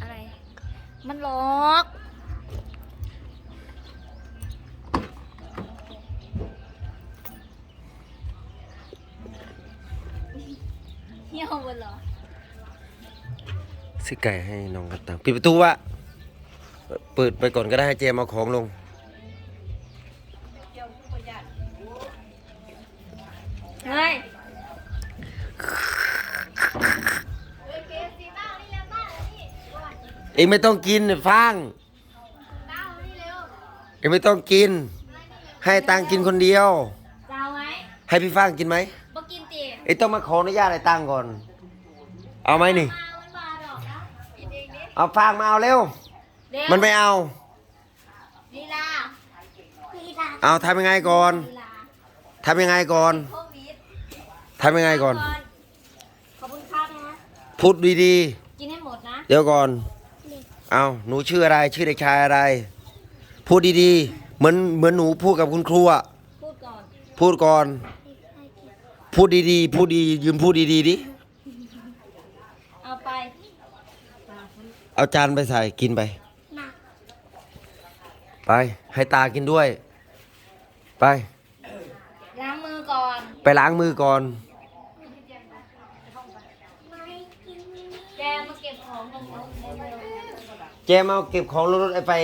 อะไร มันล็อกเหี่ยวหมดเหรอซื้อไก่ให้น้องกันตังปิดประตูวะเปิดไปก่อนก็ได้ให้เจมเอาของลง เฮ้ย เองไม่ต้องกินฟังเองไม่ต้องกิน ให้ตังกินคนเดียว จะเอาไหมให้พี่ฟังกินไหมบ่กินตีเองต้องมาขออนุญาตไอ้ตังก่อน เอาไหมนี่ มามันมาดอกนะกินเองดิเอาฟังมาเอาเร็วเร็วมันไม่เอา ลีลาลีลาเอาทำยังไงก่อนลีลาทำยังไงก่อนโควิดทำยังไงก่อน ขอบคุณครับนะ พูดดีกินให้หมดนะ ๆ เดี๋ยวก่อน เอาหนูชื่ออะไร ชื่อเด็กชายอะไร พูดดีๆ เหมือนเหมือนหนูพูดกับคุณครูอะพูดก่อนพูดก่อน พูดดีๆ พูดดียืมพูดดีๆดิ เอาไปเอาจานไปใส่กินไปไป ให้ตากินด้วย ไป ล้างมือก่อน ไปล้างมือก่อน แกมาเก็บของของเราเร็ว เจมเอาเก็บของรถไป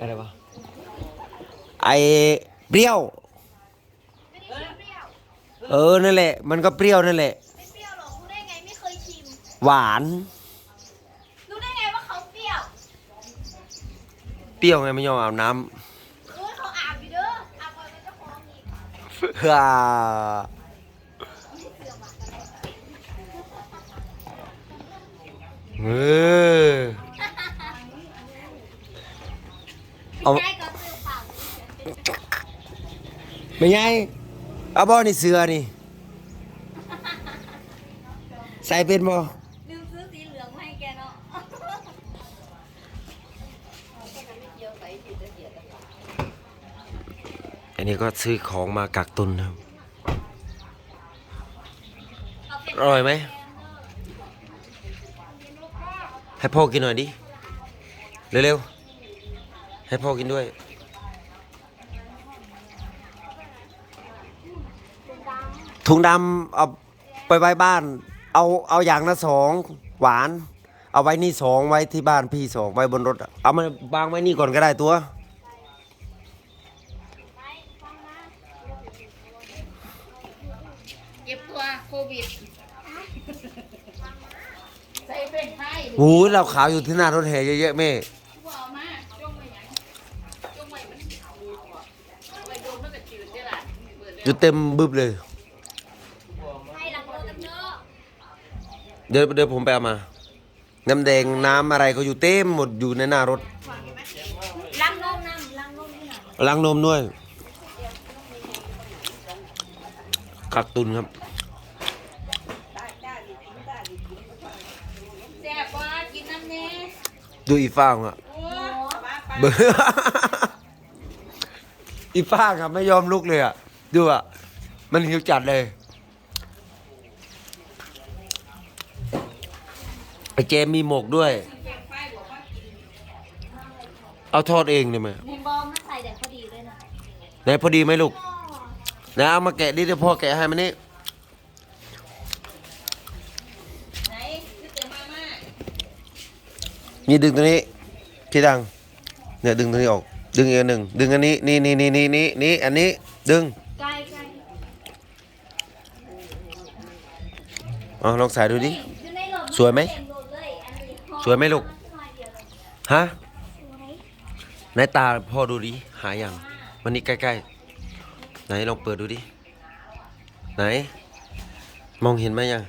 อะไรวะไอเปรี้ยว เออนั่นแหละ มันก็เปรี้ยวนั่นแหละไม่เปรี้ยวหรอกรู้ได้ไงไม่เคยชิมหวานรู้ได้ไงว่าเขาเปรี้ยวเปรี้ยวไงไม่ยอมอาบน้โอ้ยเขาอาบอยู่เด้ออาบก่อนเป็นเจ้าของอีกำ ฮ่า เออเอาใกล้ก็ซื้อผักไม่ไงเอาบ่นี่เสือนี่ ใส่เป็นบ่ลืมซื้อสีเหลืองมาให้แกเนาะอันนี้ก็ซื้อของมากักตุนครับเอาเป็นอร่อยไหม ให้พ่อกินหน่อยดิ เร็วๆ ให้พ่อกินด้วย ถุงดำเอาไปไว้บ้าน เอาเอาอย่างละสองหวาน เอาไว้นี่สองไว้ที่บ้านพี่สองไว้บนรถ เอามาวางไว้นี่ก่อนก็ได้ตัว เก็บตัวโควิดใส่ เป็นไทยหูเราขาวอยู่ที่หน้ารถแห่เยอะๆแม่อามาจ้องไปหยังจ้องไปมันเอาไปโดนมันก็จืดได้ล่ะเปิดอยู่เต็มบึบเลยเนาะเดี๋ยวเดี๋ยวผมไปเอามา น้ำแดงน้ำอะไรก็อยู่เต็มหมดอยู่ในหน้ารถล้างนมน้ำล้างนมที่ไหนล้างนมด้วยกักตุนครับ แซ่บว่ากินน้ำเน่ ดูอีฟ้างอะโอ้เบอร์อีฟ้างอะไม่ยอมลุกเลยอะ ดูอะ มันหิวจัดเลยไอเจมมีหมกด้วย เอาทอดเองเลยไหมมีบอมมาใส่เด็ดพอดีเลยนะไหนพอดีไหมลูกไหนเอามาแกะดิเดี๋ยวพ่อแกะให้มันนี่ไหนคือเต็มมาม่า นี่ดึงตัวนี้พี่ดัง เนี่ยดึงตัวนี้ออก ดึงอีกอันหนึ่งดึงอันนี้นี่นี่นี่นี่นี่นี่อันนี้ดึงไก่ไก่เอาลองใส่ดูดิ อยู่ในรถสวยไหม เต็รถเลยอันนี้สวยไหมลูกสวยเดียวเลยฮะสวยไหนตาพ่อดูดิหาอย่างวันนี้ใกล้ๆไหนลองเปิดดูดิ ไหน มองเห็นไหมยัง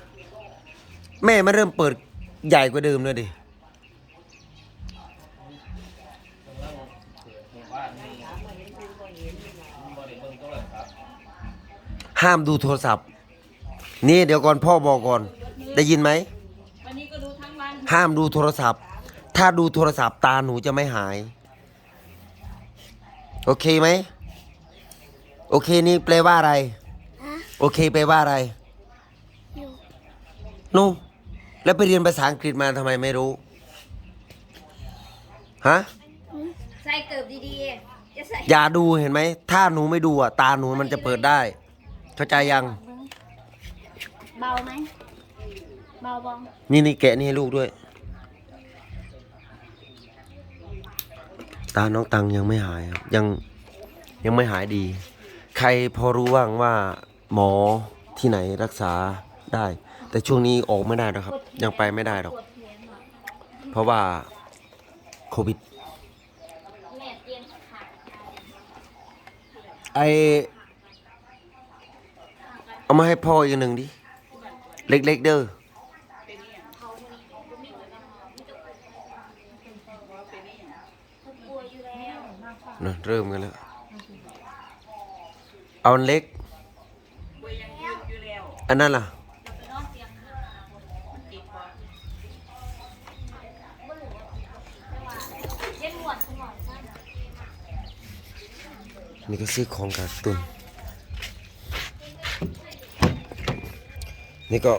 แม่มันเริ่มเปิดใหญ่กว่าเดิมเลยดิ ห้ามดูโทรศัพท์ นี่เดี๋ยวก่อนพ่อบอกก่อน ได้ยินไหม วันนี้ก็ดูทั้งวันห้ามดูโทรศัพท์ ถ้าดูโทรศัพท์ตาหนูจะไม่หาย โอเคไหม โอเคนี่แปลว่าอะไรโอเคแปลว่าอะไรนูแล้วไปเรียนภาษาอังกฤษมาทำไมไม่รู้ ฮะใส่เกิบ ดีๆ จะใส่อย่าดูเห็นไหม ถ้าหนูไม่ดูอะ ตาหนูมันจะเปิดได้ เข้าใจยัง เบาไหมเบาบองนี่นี่แกะนี่ให้ลูกด้วย ตาน้องตังยังไม่หายครับยังยังไม่หายดี ใครพอรู้บ้างว่าหมอที่ไหนรักษาได้ แต่ช่วงนี้ออกไม่ได้นะครับ ยังไปไม่ได้หรอกปวดแขนเหรอเพราะว่าโควิด แม่เตียงขาด ไอเอามาให้พ่ออีกหนึ่งดิ เล็กๆเด้อกลัวอยู่แล้วนะเริ่มกันแล้ว เอาอันเล็ก อันนั้นล่ะ เราไปนอนเตียงข้าง มันติดบ่ เย็นหวดคุณหมอสั้ นี่ก็ซื้อของการตุนนี่ก็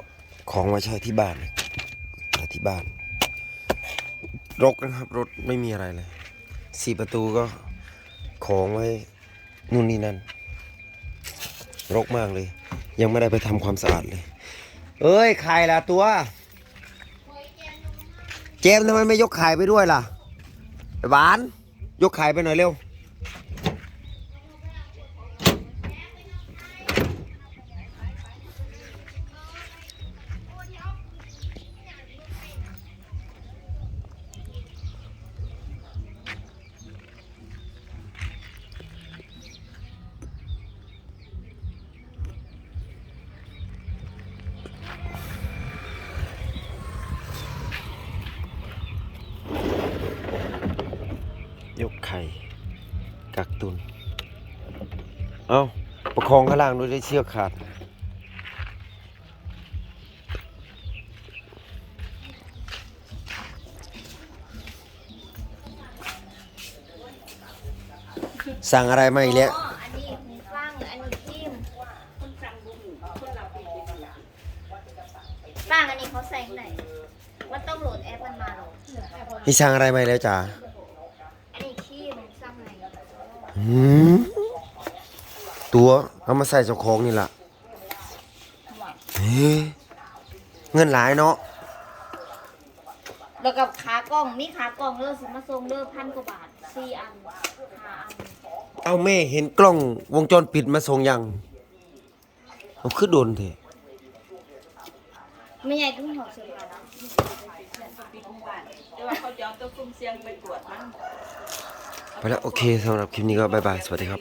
ของมาใช้ที่บ้านใช้ที่บ้าน รกนะครับ รถไม่มีอะไรเลยสี่ประตูก็ของไว้นู่นนี่นั่น รกมากเลย ยังไม่ได้ไปทำความสะอาดเลย เอ้ยไข่ล่ะตัว เจมทำไมไม่ยกไข่ไปด้วยล่ะหวาน ยกไข่ไปหน่อยเร็ว ยกไข่ กักตุน เอาประคองข้างล่างด้วยได้เชือกขาด สั่งอะไรมาอีกแล้วอ๋ออันนี้หูฟังอันนี้ทิมคนสั่งบุ้งคนเราผิดเป็นหลังฟังอันนี้เขาใส่ไหนว่าต้องโหลดแอปมันมาหรอนี่สั่งอะไรมาอีกแล้วจ๋า อันนี้ทิมสั่งไหน หืม ตัวเอามาใส่เจ้าของนี่ล่ะเฮ้เงินหลายเนาะแล้วกับขากล้องมีขากล้องเลิศสิมาทรงเลิศพันกว่าบาทสี่อันห้าอันเอาแม่เห็นกล้องวงจรปิดมาส่งยังเอาขึ้นโดนเถอะไม่ใหญ่ก็มีหกเสื้อผ้าแล้วปิดหมู่บ้านแต่ว่าเขาจะเอาตัวคุมเสียงไปตรวจมั้ง ไปแล้วโอเคสำหรับคลิปนี้ก็บายบาย สวัสดีครับ